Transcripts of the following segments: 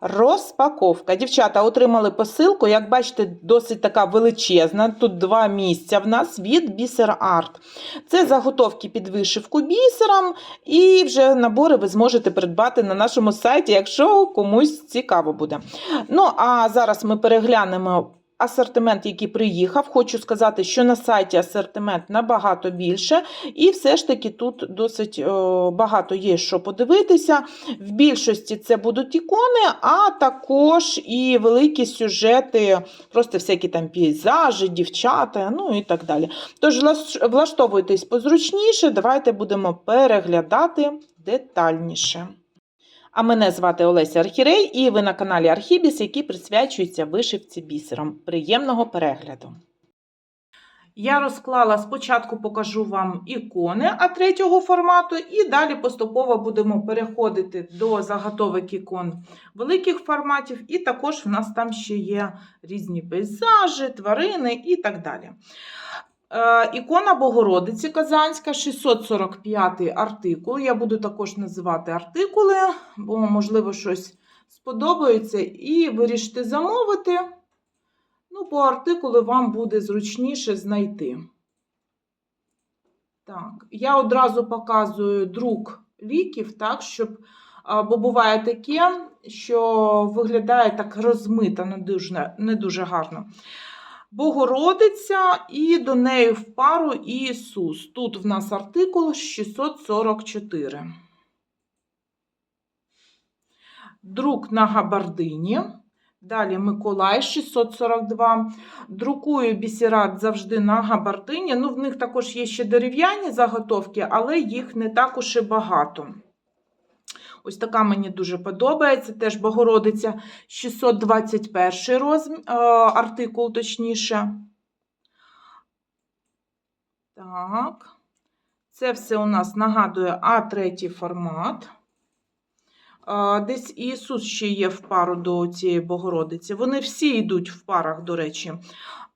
Розпаковка. Дівчата отримали посилку, як бачите, досить така величезна. Тут два місця в нас від Бісер Арт. Це заготовки під вишивку бісером, і вже набори ви зможете придбати на нашому сайті, якщо комусь цікаво буде. Ну, а зараз ми переглянемо. Асортимент, який приїхав, хочу сказати, що на сайті асортимент набагато більше, і все ж таки тут досить багато є що подивитися. В більшості це будуть ікони, а також і великі сюжети, просто всякі там пейзажі, дівчата, ну і так далі. Тож влаштовуйтесь позручніше, давайте будемо переглядати детальніше. А мене звати Олеся Архірей, і ви на каналі Архібіс, який присвячується вишивці бісером. Приємного перегляду! Я розклала спочатку покажу вам ікони а третього формату, і далі поступово будемо переходити до заготовок ікон великих форматів, і також в нас там ще є різні пейзажі, тварини і так далі. Е, Ікона Богородиці Казанська, 645 артикул. Я буду також називати артикули, бо, можливо, щось сподобається, і вирішите замовити. Ну, по артикулу вам буде зручніше знайти. Так, я одразу показую друк ліків, так, щоб, бо буває таке, що виглядає так розмито, не дуже, не дуже гарно. Богородиця і до неї в пару Ісус. Тут в нас артикул 644. Друк на габардині. Далі Миколай 642. Друкую бісерат завжди на габардині. Ну, в них також є ще дерев'яні заготовки, але їх не так і багато. Ось така мені дуже подобається. Теж Богородиця 621 розм... е, артикул, точніше. Так. Це все у нас нагадує А3 формат. Е, Десь Ісус ще є в пару до цієї Богородиці. Вони всі йдуть в парах, до речі.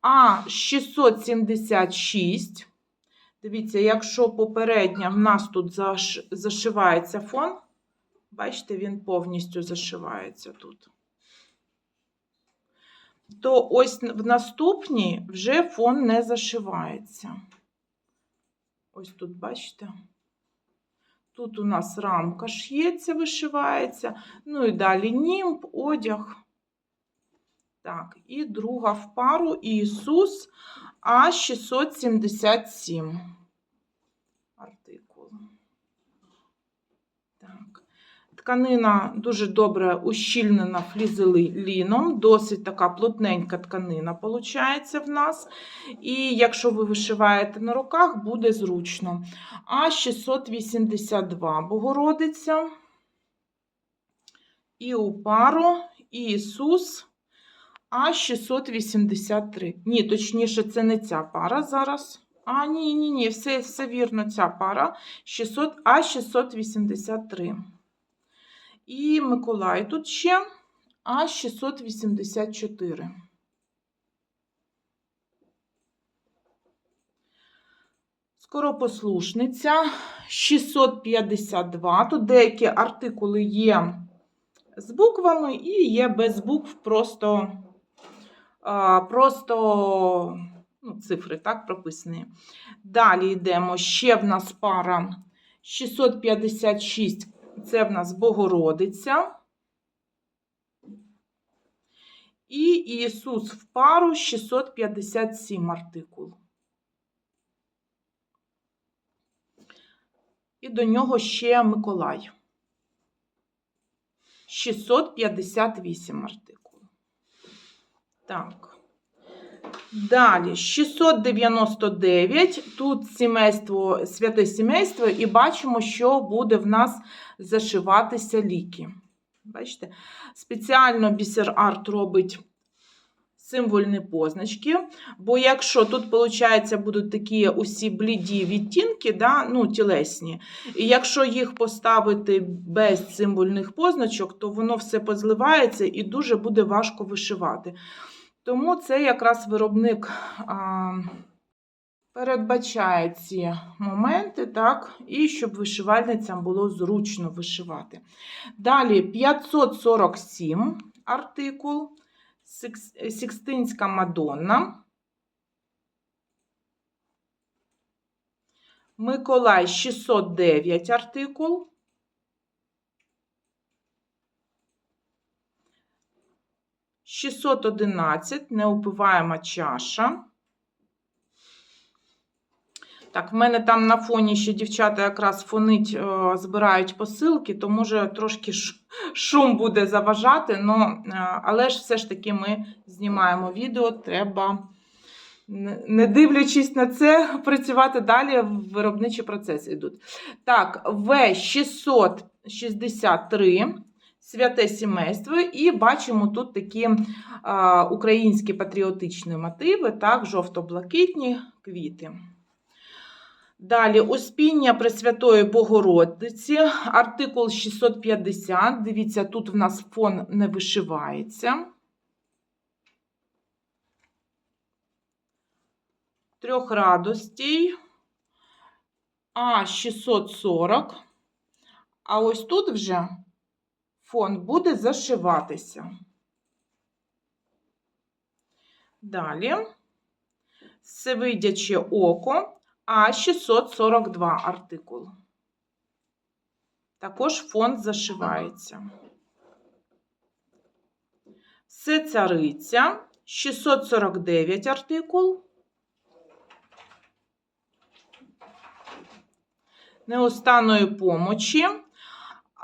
А 676. Дивіться, якщо попередня в нас тут заш... зашивається фон, бачите, він повністю зашивається тут. То ось в наступній вже фон не зашивається. Ось тут, бачите? Тут у нас рамка ш'ється, вишивається. Ну і далі німб, одяг. Так, і друга в пару Ісус А677. Артикул. Так. Тканина дуже добре ущільнена флізеліном, досить така плотненька тканина виходить в нас. І якщо ви вишиваєте на руках, буде зручно. А 682 Богородиця. І у пару і Ісус А 683. Ні, точніше, це не ця пара зараз. А, ні, ні, ні, все, все вірно, ця пара 600, А 683. І Миколай тут ще А 684. Скоропослушниця 652. Тут деякі артикули є з буквами і є без букв просто, просто ну, цифри так прописані. Далі йдемо. Ще в нас пара 656. Це в нас Богородиця. І Ісус в пару 657 артикул. І до нього ще Миколай. 658 артикул. Так. Далі 699. Тут сімейство, святе сімейство, і бачимо, що буде в нас зашиватися ліки. Бачите? Спеціально бісер арт робить символьні позначки. Бо якщо тут, виходить, будуть такі усі бліді відтінки, да, ну, тілесні, і якщо їх поставити без символьних позначок, то воно все позливається і дуже буде важко вишивати. Тому це якраз виробник а, передбачає ці моменти, так, і щоб вишивальницям було зручно вишивати. Далі 547 артикул, Сікстинська Мадонна. Миколай 609 артикул. Шістсот одинадцять неупиваєма чаша. Так, в мене там на фоні ще дівчата якраз фонить, е, збирають посилки, то може трошки шум буде заважати, но, е, але ж все ж таки ми знімаємо відео, треба, не дивлячись на це, працювати далі, виробничі процеси йдуть. Так, В663. Святе сімейство, і бачимо тут такі а, українські патріотичні мотиви, так, жовто-блакитні квіти. Далі Успіння Пресвятої Богородиці, артикул 650. Дивіться, тут в нас фон не вишивається. Трьох радостей. А 640. А ось тут вже фон буде зашиватися. Далі. Всевидяче око. А 642 артикул. Також фонд зашивається. Все цариця 649 артикул. Неостанної помочі.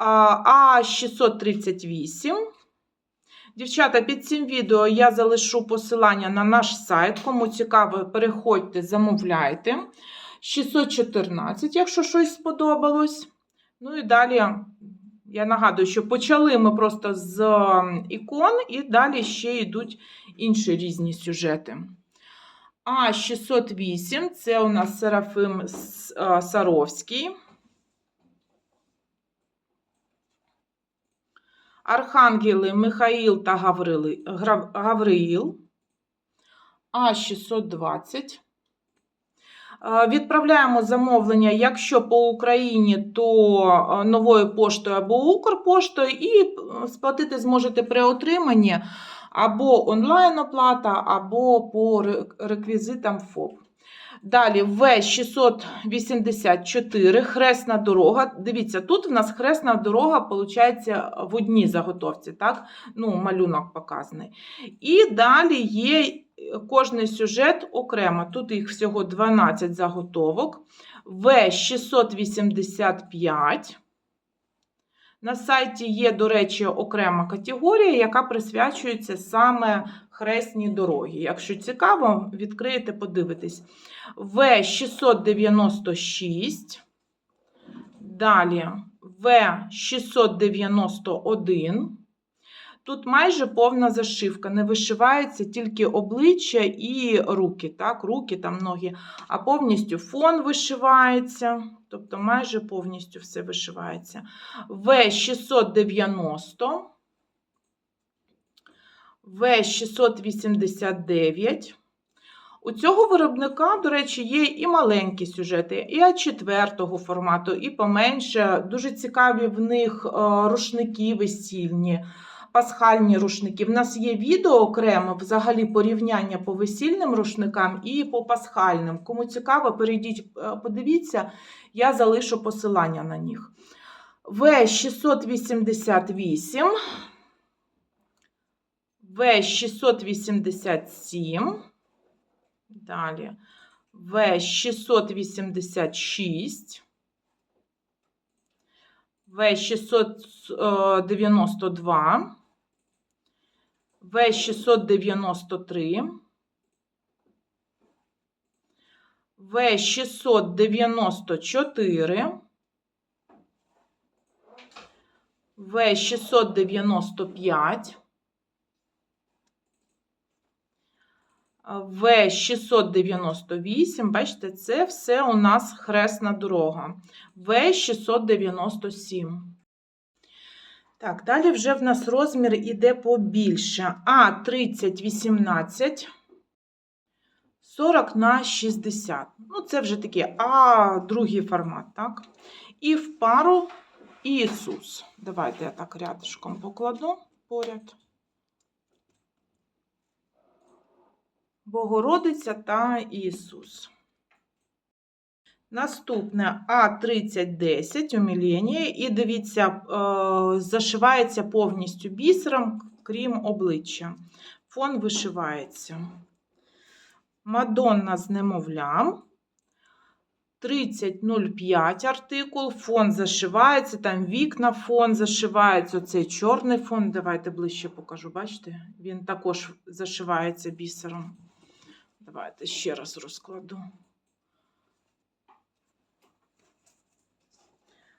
А 638. Дівчата, під цим відео я залишу посилання на наш сайт. Кому цікаво, переходьте, замовляйте. 614, якщо щось сподобалось. Ну і далі, я нагадую, що почали ми просто з ем, ікон, і далі ще йдуть інші різні сюжети. А 608 це у нас Серафим е, Саровський. Архангели Михаїл та Гавриїл. А 620. Е, Відправляємо замовлення, якщо по Україні, то новою поштою або Укрпоштою, і е, сплатити зможете при отриманні або онлайн-оплата, або по реквізитам ФОП. Далі В684 хресна дорога. Дивіться, тут в нас хресна дорога, виходить, в одній заготовці, так? Ну, малюнок показаний. І далі є кожний сюжет окремо. Тут їх всього 12 заготовок. В685. На сайті є, до речі, окрема категорія, яка присвячується саме хресній дорогі. Якщо цікаво, відкриєте, подивитесь. В696. Далі В691. Тут майже повна зашивка. Не вишивається тільки обличчя і руки. Так, руки там ноги, а повністю фон вишивається. Тобто майже повністю все вишивається. В690. В689. У цього виробника, до речі, є і маленькі сюжети, і А4 формату, і поменше. Дуже цікаві в них е, рушники весільні, пасхальні рушники. В нас є відео окремо, взагалі порівняння по весільним рушникам і по пасхальним. Кому цікаво, перейдіть, е, подивіться, я залишу посилання на них. В688. В687. Далі. В686, В692, В693, В694, В695, В698, бачите, це все у нас хресна дорога. В697. Так, далі вже в нас розмір іде побільше. А 30, 18, 40 на 60. Ну, це вже таке, а другий формат, так? І в пару Ісус. Давайте я так рядышком покладу поряд. Богородиця та Ісус. Наступне А3010 у умілення. І дивіться, е, зашивається повністю бісером, крім обличчя. Фон вишивається. Мадонна з немовлям. 3005 артикул, фон зашивається, там вікна фон зашивається, оцей чорний фон. Давайте ближче покажу, бачите? Він також зашивається бісером. Давайте ще раз розкладу.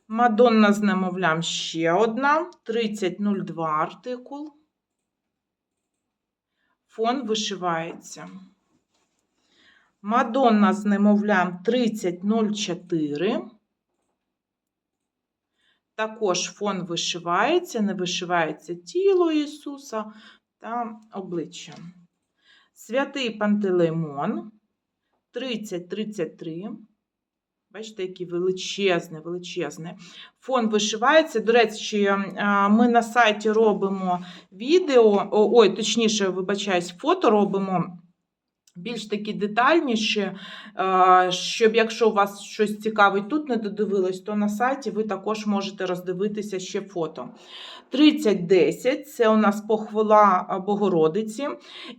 Мадонна з немовлям ще одна. 3002 артикул. Фон вишивається. Мадонна з немовлям 3004. Також фон вишивається, не вишивається тіло Ісуса та обличчя. Святий Пантелеймон 3033. Бачите, який величезний, величезний. Фон вишивається. До речі, ми на сайті робимо відео, ой, точніше, вибачаюсь, фото робимо більш такі детальніші, щоб якщо у вас щось цікавить тут не додивилось, то на сайті ви також можете роздивитися ще фото. 3010 це у нас похвала Богородиці.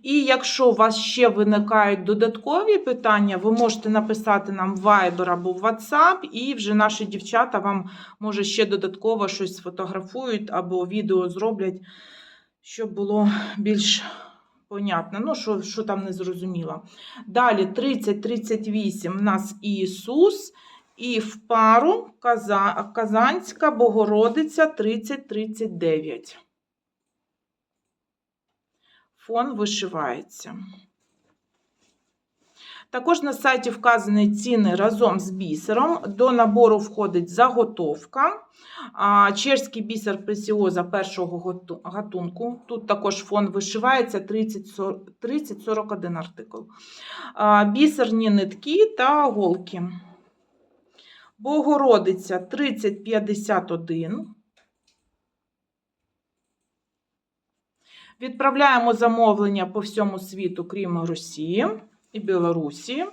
І якщо у вас ще виникають додаткові питання, ви можете написати нам в Viber або WhatsApp, і вже наші дівчата вам може ще додатково щось сфотографують або відео зроблять, щоб було більш понятно. Ну, що, що там не зрозуміло. Далі 30-38 у нас Ісус. І в пару Каза- Казанська Богородиця 3039. Фон вишивається. Також на сайті вказані ціни разом з бісером. До набору входить заготовка. Чешський бісер пресіоза першого гатунку. Тут також фон вишивається 30-40 30-41 артикул. Бісерні нитки та голки. Богородиця 3051. Відправляємо замовлення по всьому світу, крім Росії і Білорусі.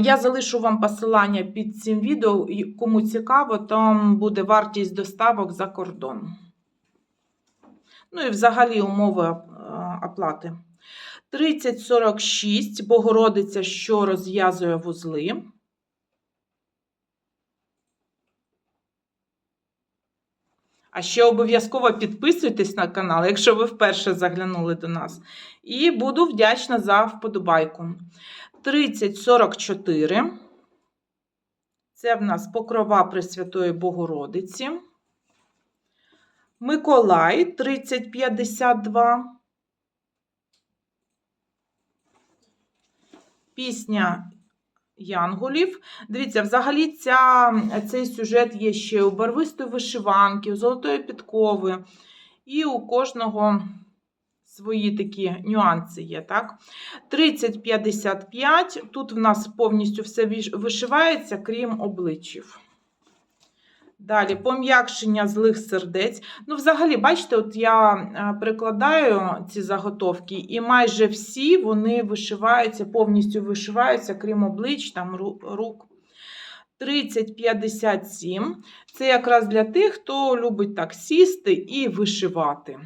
Я залишу вам посилання під цим відео. Кому цікаво, там буде вартість доставок за кордон. Ну і взагалі умови а, оплати. 3046 Богородиця, що розв'язує вузли. А ще обов'язково підписуйтесь на канал, якщо ви вперше заглянули до нас. І буду вдячна за вподобайку. 3044. Це в нас покрова Пресвятої Богородиці. Миколай 3052. Пісня Янголів. Дивіться, взагалі ця, цей сюжет є ще у барвистої вишиванки, у золотої підкови. І у кожного свої такі нюанси є. так? 30-55. Тут в нас повністю все вишивається, крім обличчів. Далі пом'якшення злих сердець. Ну, взагалі, бачите, от я е, прикладаю ці заготовки, і майже всі вони вишиваються, повністю вишиваються, крім облич, там рук. 30-57. Це якраз для тих, хто любить так сісти і вишивати.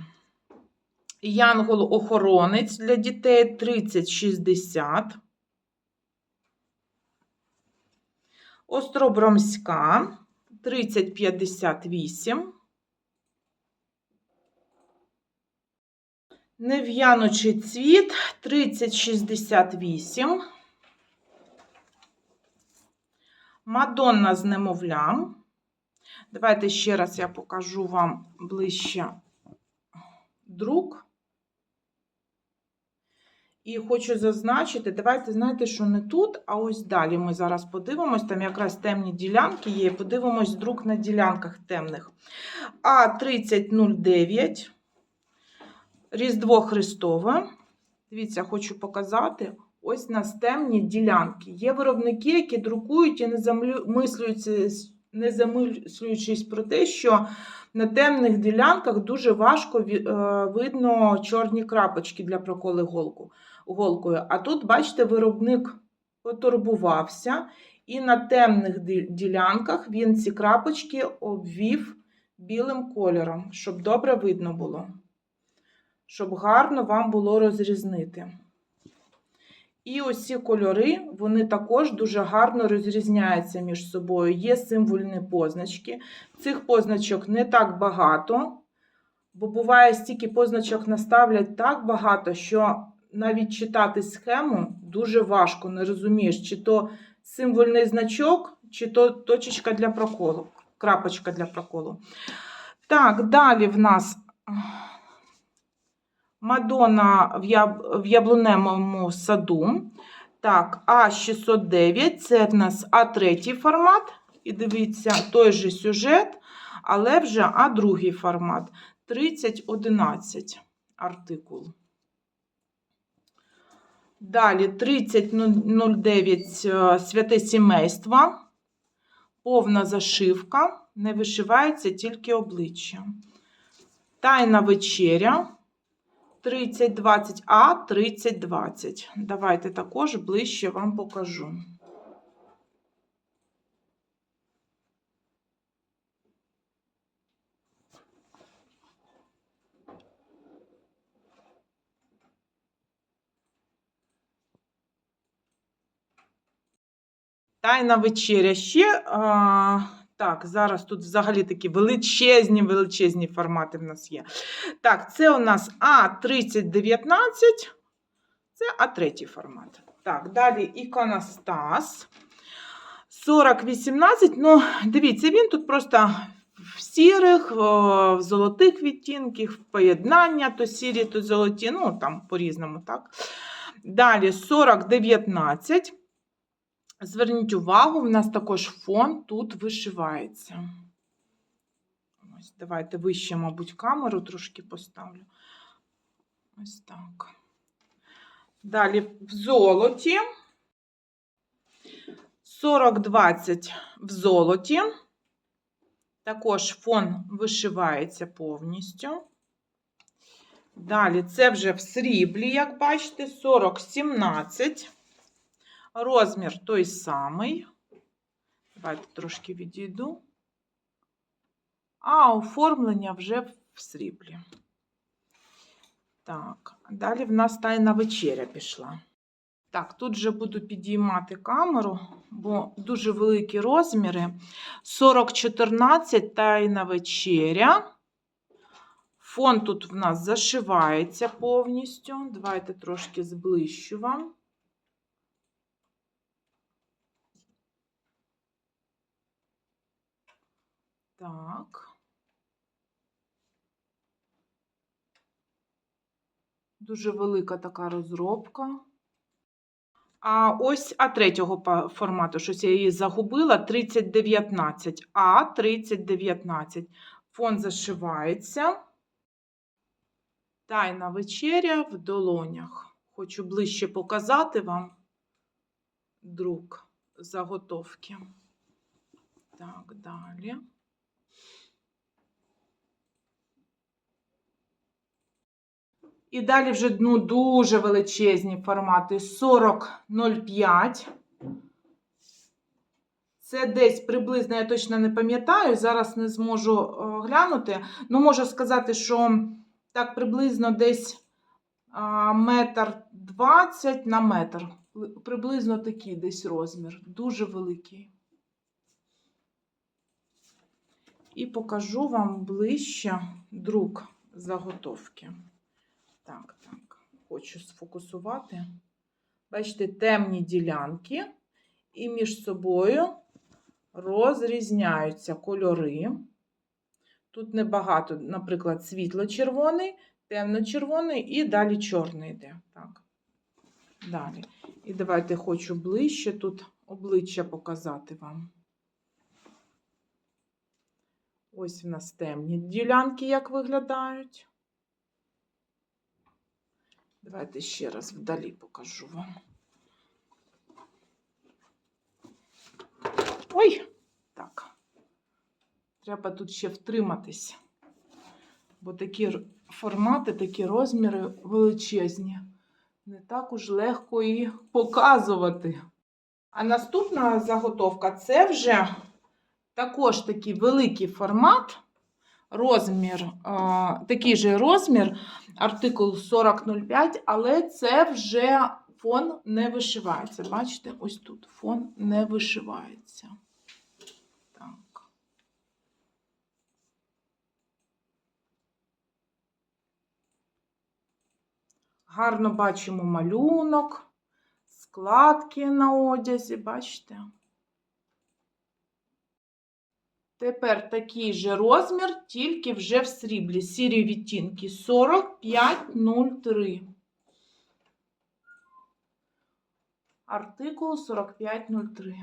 Янгол-охоронець для дітей 30-60. Остробромська 3058. Нев'яночий цвіт 3068. Мадонна з немовлям. Давайте ще раз я покажу вам ближче друк. І хочу зазначити, давайте знаєте, що не тут, а ось далі ми зараз подивимось, там якраз темні ділянки є, подивимось друк на ділянках темних. А 3009, Різдво Христове. Дивіться, хочу показати. Ось у нас темні ділянки. Є виробники, які друкують і не замислюються, не замислюючись про те, що на темних ділянках дуже важко е, видно чорні крапочки для проколи голку, голкою. А тут, бачите, виробник потурбувався, і на темних ділянках він ці крапочки обвів білим кольором, щоб добре видно було, щоб гарно вам було розрізнити. І ось ці кольори, вони також дуже гарно розрізняються між собою. Є символьні позначки. Цих позначок не так багато, бо буває, стільки позначок наставлять так багато, що навіть читати схему дуже важко, не розумієш, чи то символьний значок, чи то точечка для проколу, крапочка для проколу. Так, далі в нас Мадонна в, яб... в яблуневому саду. Так, А609 це в нас А3 формат. І дивіться, той же сюжет, але вже А2 формат. 3011 артикул. Далі 3009 е, святе сімейство. Повна зашивка. Не вишивається тільки обличчя. Тайна вечеря. 3020, а 3020. Давайте також ближче вам покажу. Тайна вечеря ще. А, так, зараз тут взагалі такі величезні, величезні формати в нас є. Так, це у нас А3019, це А3 формат. Так, далі іконостас. 4018. Ну, дивіться, він тут просто в сірих, в золотих відтінках, в поєднання, то сірі, то золоті, ну там по-різному, так. Далі 4019. Зверніть увагу, в нас також фон тут вишивається. Ось, давайте вище, мабуть, камеру трошки поставлю. Ось так. Далі в золоті. 40-20 в золоті. Також фон вишивається повністю. Далі це вже в сріблі, як бачите, 40-17. Розмір той самий. Давайте трошки відійду. А оформлення вже в сріблі. Так, далі в нас тайна вечеря пішла. Так, тут вже буду підіймати камеру, бо дуже великі розміри. 40-14 тайна вечеря. Фон тут в нас зашивається повністю. Давайте трошки зближчу вам. Так. Дуже велика така розробка. А ось А третього формату, щось я її загубила, 3019. А 3019. Фон зашивається. Тайна вечеря в долонях. Хочу ближче показати вам друк заготовки. Так, далі. І далі вже ну, дуже величезні формати 40,05. Це десь приблизно, я точно не пам'ятаю, зараз не зможу е, глянути. Ну, можу сказати, що так приблизно десь метр 20 на метр. Приблизно такий десь розмір. Дуже великий. І покажу вам ближче друк заготовки. Так, так, хочу сфокусувати. Бачите, темні ділянки, і між собою розрізняються кольори. Тут небагато, наприклад, світло-червоний, темно-червоний і далі чорний йде. Так. Далі. І давайте хочу ближче тут обличчя показати вам. Ось в нас темні ділянки, як виглядають. Давайте ще раз вдалі покажу вам. Ой, так. Треба тут ще втриматися, бо такі формати, такі розміри величезні. Не так уж легко і показувати. А наступна заготовка це вже також такий великий формат розмір, такий же розмір, артикул 4005, але це вже фон не вишивається. Бачите, ось тут фон не вишивається. Гарно бачимо малюнок, складки на одязі, бачите? Тепер такий же розмір, тільки вже в сріблі. Сірі відтінки 4503. Артикул 4503.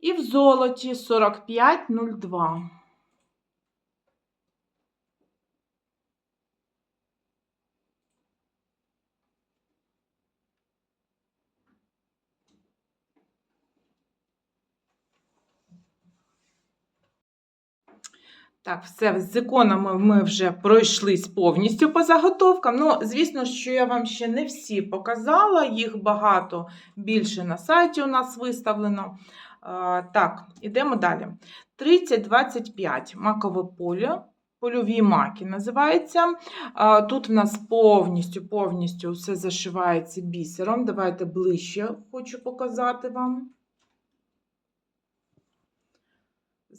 І в золоті 4502. Так, все, з іконами ми вже пройшлись повністю по заготовкам. Ну, звісно, що я вам ще не всі показала, їх багато більше на сайті у нас виставлено. Так, ідемо далі. 3025 макове поле. Польові маки називається. Тут в нас повністю повністю все зашивається бісером. Давайте ближче хочу показати вам.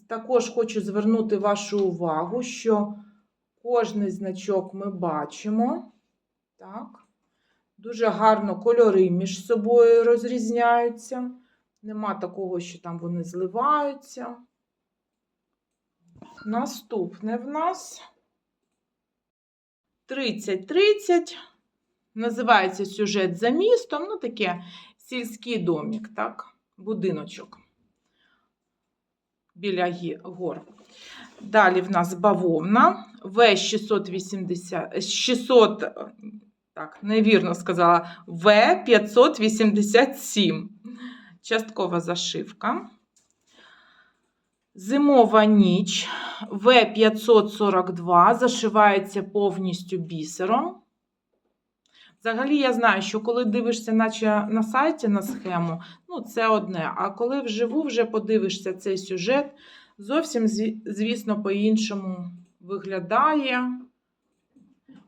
Також хочу звернути вашу увагу, що кожний значок ми бачимо. Так. Дуже гарно кольори між собою розрізняються. Нема такого, що там вони зливаються. Наступне в нас 30-30. Називається сюжет за містом. Ну, таке сільський домик, так, будиночок біля гор. Далі в нас бавовна В680, 600, так, невірно сказала, В587. Часткова зашивка. Зимова ніч В542 зашивається повністю бісером. Взагалі, я знаю, що коли дивишся, наче на сайті на схему, ну це одне. А коли вживу вже подивишся цей сюжет, зовсім, звісно, по-іншому виглядає.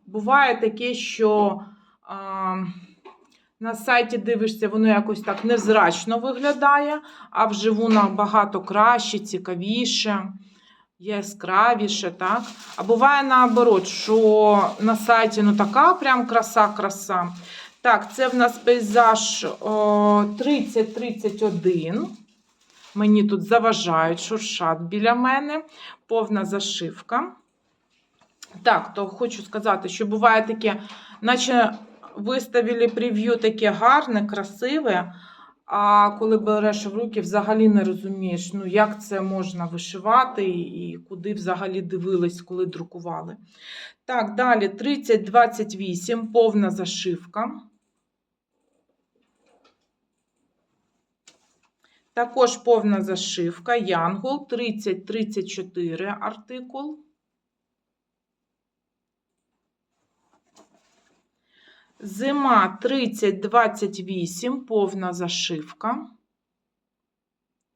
Буває таке, що а, на сайті дивишся, воно якось так невзрачно виглядає, а вживу набагато краще, цікавіше, яскравіше. Так? А буває наоборот, що на сайті ну така прям краса-краса. Так, це в нас пейзаж о, 3031. Мені тут заважають шуршат біля мене, повна зашивка. Так, то хочу сказати, що буває таке, наче виставили прев'ю таке гарне, красиве, а коли береш в руки, взагалі не розумієш, ну як це можна вишивати і куди взагалі дивились, коли друкували. Так, далі 3028, повна зашивка. Також повна зашивка, Янгол 3034 артикул. Зима 3028, повна зашивка.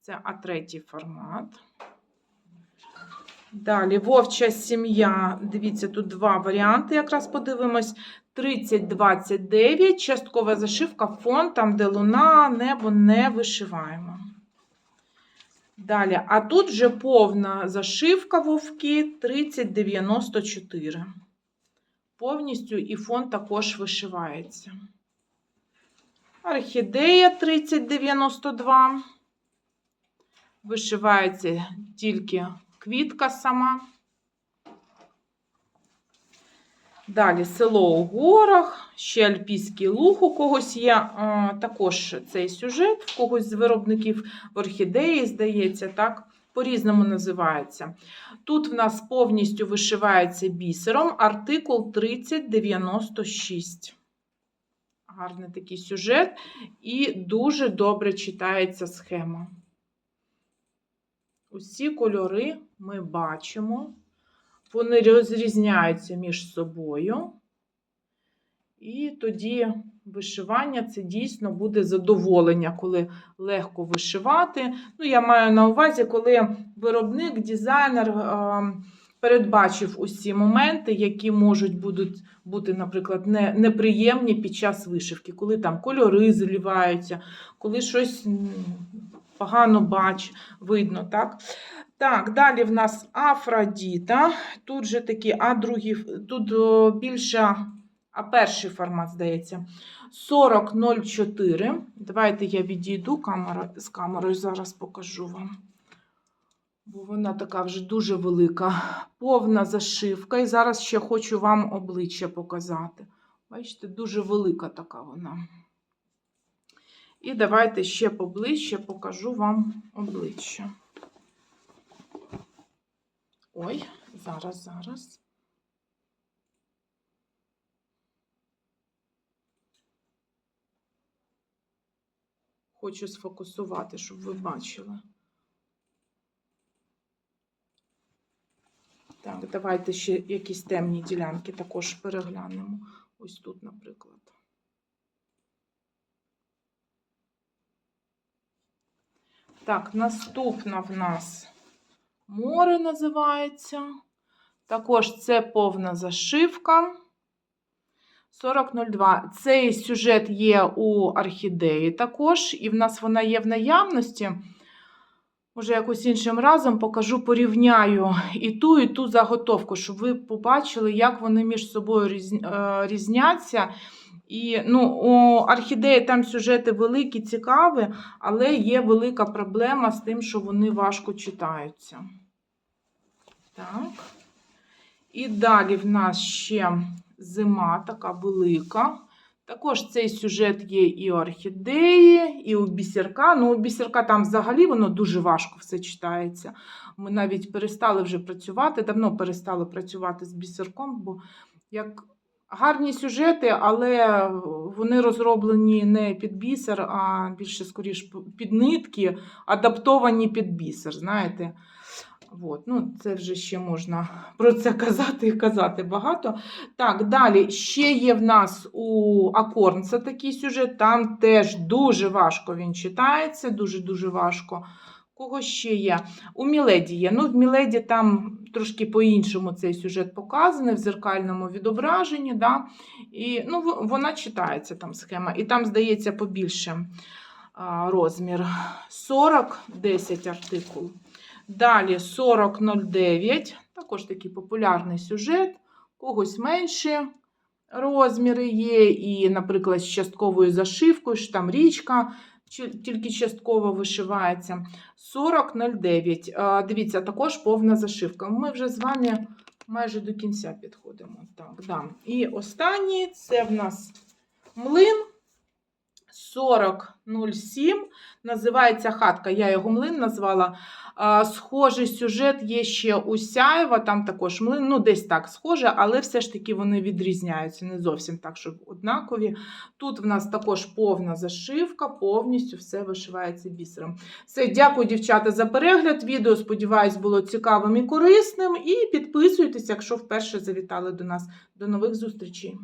Це А3 формат. Далі вовча сім'я. Дивіться, тут два варіанти. Якраз подивимось. 3029, часткова зашивка, фон, там, де луна, небо не вишиваємо. Далі, а тут вже повна зашивка вовки 3094. Повністю і фон також вишивається. Орхідея 3092. Вишивається тільки квітка сама. Далі село у горах, ще Альпійський луг у когось є. а, Також цей сюжет, в когось з виробників орхідеї, здається, так. По-різному називається. Тут в нас повністю вишивається бісером артикул 3096. Гарний такий сюжет і дуже добре читається схема. Усі кольори ми бачимо, вони розрізняються між собою. І тоді вишивання це дійсно буде задоволення, коли легко вишивати. Ну, я маю на увазі, коли виробник, дизайнер е, передбачив усі моменти, які можуть будуть бути, наприклад, не, неприємні під час вишивки, коли там кольори зливаються, коли щось погано бач, видно. так? Так, далі в нас Афродіта. Тут же такі, а другі, тут більше, а перший формат, здається, 4004. Давайте я відійду камера, з камерою, зараз покажу вам. Бо вона така вже дуже велика, повна зашивка. І зараз ще хочу вам обличчя показати. Бачите, дуже велика така вона. І давайте ще поближче покажу вам обличчя. Ой, зараз, зараз. Хочу сфокусувати, щоб ви бачили. Так, давайте ще якісь темні ділянки також переглянемо. Ось тут, наприклад. Так, наступна в нас море називається. Також це повна зашивка. 4002. Цей сюжет є у орхідеї також, і в нас вона є в наявності. Може, якось іншим разом покажу, порівняю і ту, і ту заготовку, щоб ви побачили, як вони між собою е, різняться. І ну, у орхідеї там сюжети великі, цікаві, але є велика проблема з тим, що вони важко читаються. Так. І далі в нас ще зима така велика. Також цей сюжет є і орхідеї, і у бісерка. Ну, у бісерка там взагалі воно дуже важко все читається. Ми навіть перестали вже працювати, давно перестали працювати з бісерком, бо як гарні сюжети, але вони розроблені не під бісер, а більше скоріш під нитки, адаптовані під бісер. знаєте. От, ну, це вже ще можна про це казати і казати багато. Так, далі ще є в нас у Акорнса такий сюжет, там теж дуже важко він читається, дуже-дуже важко. Кого ще є? У Міледі є. Ну, в Міледі там трошки по-іншому цей сюжет показаний, в зеркальному відображенні. Да? І, ну, вона читається там схема. І там, здається, побільше а, розмір. 40, 10 артикул. Далі 4009, також такий популярний сюжет, когось менше розміри є, і, наприклад, з частковою зашивкою, що там річка тільки частково вишивається. 4009. А, Дивіться, також повна зашивка. Ми вже з вами майже до кінця підходимо. Так, да. І останній це в нас млин. 4007. Називається хатка. Я його млин назвала. Схожий сюжет є ще у Сяєва, там також млин, ну десь так схоже, але все ж таки вони відрізняються. Не зовсім так, щоб однакові. Тут в нас також повна зашивка, повністю все вишивається бісером. Все, дякую, дівчата, за перегляд. Відео, сподіваюсь, було цікавим і корисним. І підписуйтесь, якщо вперше завітали до нас. До нових зустрічей!